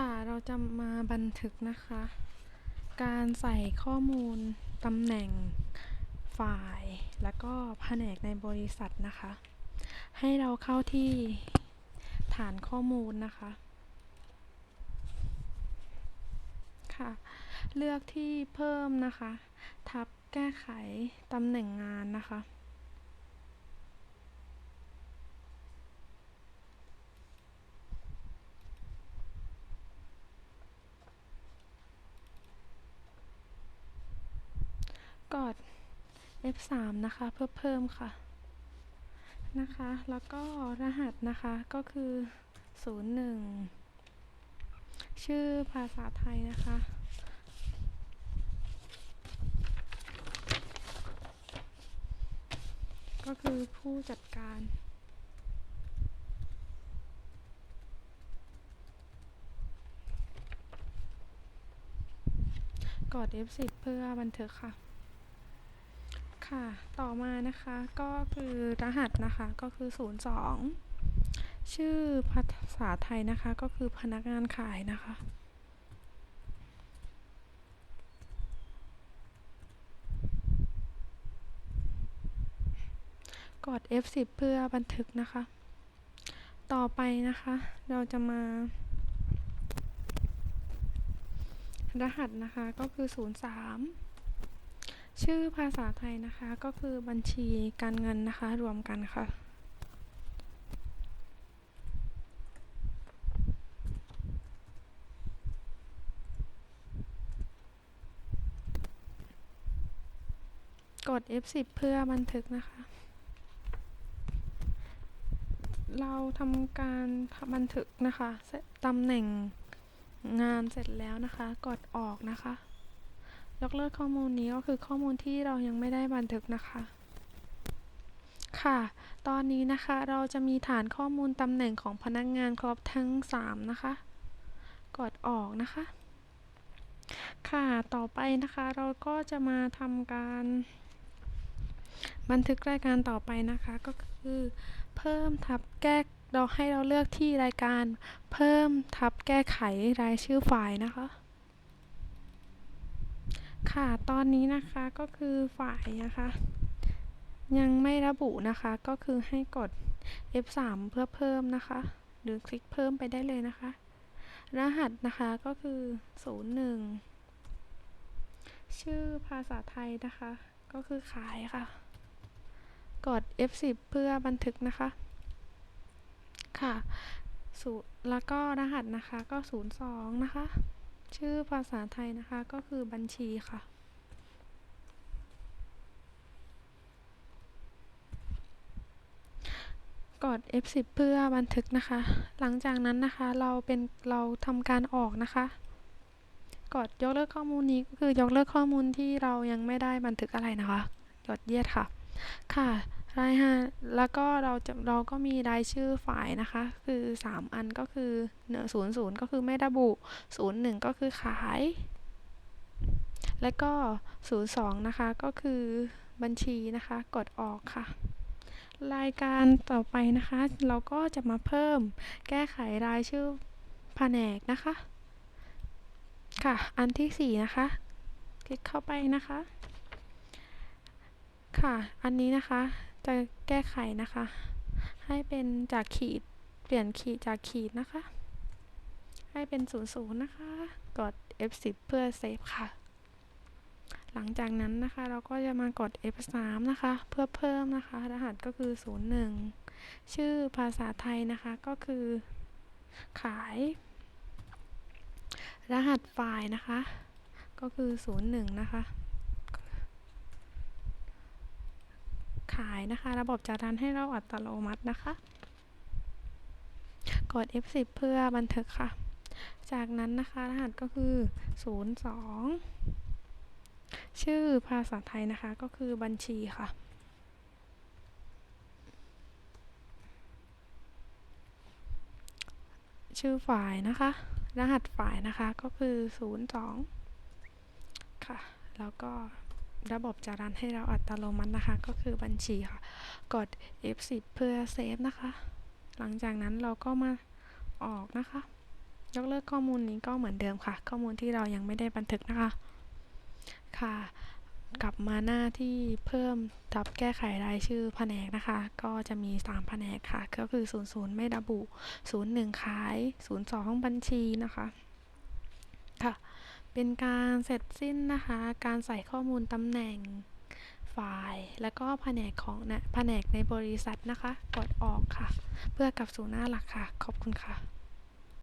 ค่ะเราจะมาบันทึกนะคะ การใส่ข้อมูลตำแหน่งฝ่าย แล้วก็แผนกในบริษัทนะคะ ให้เราเข้าที่ฐานข้อมูลนะคะค่ะ เลือกที่เพิ่มนะคะ ทับแก้ไขตำแหน่งงานนะคะ กด F3 นะคะเพื่อเพิ่มค่ะนะคะ แล้วก็รหัสนะคะก็คือ 01 ชื่อภาษาไทยนะคะ ก็คือผู้จัดการกด F10 เพื่อบันทึกค่ะ ค่ะ ต่อมานะคะก็คือรหัสนะคะก็คือ 02 ชื่อภาษาไทยนะคะก็คือพนักงานขายนะคะกด F10 เพื่อบันทึกนะคะ ต่อไปนะคะ เราจะมา รหัสนะคะก็คือ 03 ชื่อภาษาไทยนะคะก็คือบัญชีการเงินนะคะ รวมกันค่ะกด F10 เพื่อบันทึกนะคะ เราทำการบันทึกนะคะตำแหน่งงานเสร็จแล้วนะคะ กดออกนะคะ ยกเลิกข้อมูลนี้ก็คือข้อมูลที่เรายังไม่ได้บันทึกนะคะ ค่ะ ตอนนี้นะคะเราจะมีฐานข้อมูลตำแหน่งของพนักงานครบทั้ง 3 นะคะ กดออกนะคะ ค่ะต่อไปนะคะเราก็จะมาทำการ บันทึกรายการต่อไปนะคะก็คือเพิ่มทับแก้เราให้เราเลือกที่รายการ เพิ่มทับแก้ไขรายชื่อฝ่ายนะคะ ค่ะ ตอนนี้นะคะก็คือฝ่ายนะคะ ยังไม่ระบุนะคะก็คือให้กด F3 เพื่อเพิ่มนะคะ หรือคลิกเพิ่มไปได้เลยนะคะ รหัสนะคะก็คือ 01 ชื่อภาษาไทยนะคะ ก็คือขายค่ะ กด F10 เพื่อบันทึกนะคะ ค่ะสูแล้วก็รหัสนะคะก็ 02 นะคะ ชื่อภาษาไทยนะคะก็คือบัญชีค่ะ กด F10 เพื่อบันทึกนะคะ หลังจากนั้นนะคะเราเป็นเราทำการออกนะคะ กดยกเลิกข้อมูลนี้ก็คือยกเลิกข้อมูลที่เรายังไม่ได้บันทึกอะไรนะคะ กดเยียดค่ะ ค่ะ รายฮะแล้วก็เราจะเราก็มีรายชื่อฝ่ายนะคะ คือ 3 อันก็คือเนื้อศูนย์ศูนย์ก็คือไม่ระบุศูนย์หนึ่งก็คือขาย และก็ศูนย์สองนะคะ ก็คือบัญชีนะคะ กดออกค่ะ รายการต่อไปนะคะ เราก็จะมาเพิ่มแก้ไขรายชื่อแผนกนะคะ ค่ะ อันที่ 4 นะคะ คลิกเข้าไปนะคะ ค่ะ อันนี้นะคะ จะแก้ไขนะคะ ให้เป็นจากขีดเปลี่ยนขีดจากขีดนะคะ ให้เป็น0ูนย์นะคะ กด F10 เพื่อเซฟค่ะ หลังจากนั้นนะคะ เราก็จะมากด F3 นะคะ เพื่อเพิ่มนะคะ รหัสก็คือ 01 ชื่อภาษาไทยนะคะก็คือ ขาย รหัสไฟล์นะคะ ก็คือ 01 นะคะ ขายนะคะ ระบบจะรันให้เราอัตโนมัตินะคะ กด F10 เพื่อบันทึกค่ะ จากนั้นนะคะรหัสก็คือ 02 ชื่อภาษาไทยนะคะก็คือบัญชีค่ะชื่อฝ่ายนะคะ รหัสฝ่ายนะคะก็คือ 02 ค่ะ แล้วก็ ระบบจะรันให้เราอัตโนมัตินะคะ ก็คือบัญชีค่ะ กด F10 เพื่อเซฟนะคะ หลังจากนั้นเราก็มาออกนะคะ ยกเลิกข้อมูลนี้ก็เหมือนเดิมค่ะ ข้อมูลที่เรายังไม่ได้บันทึกนะคะ ค่ะ กลับมาหน้าที่เพิ่มทับแก้ไขรายชื่อแผนกนะคะ ก็จะมี 3 แผนกค่ะ ก็คือ 00 ไม่ระบุ 01 ขาย 02 บัญชีนะคะค่ะ เป็นการเสร็จสิ้นนะคะ การใส่ข้อมูลตำแหน่งฝ่าย และก็แผนกของนะแผนกในบริษัทนะคะ กดออกค่ะ เพื่อกลับสู่หน้าหลักค่ะ ขอบคุณค่ะ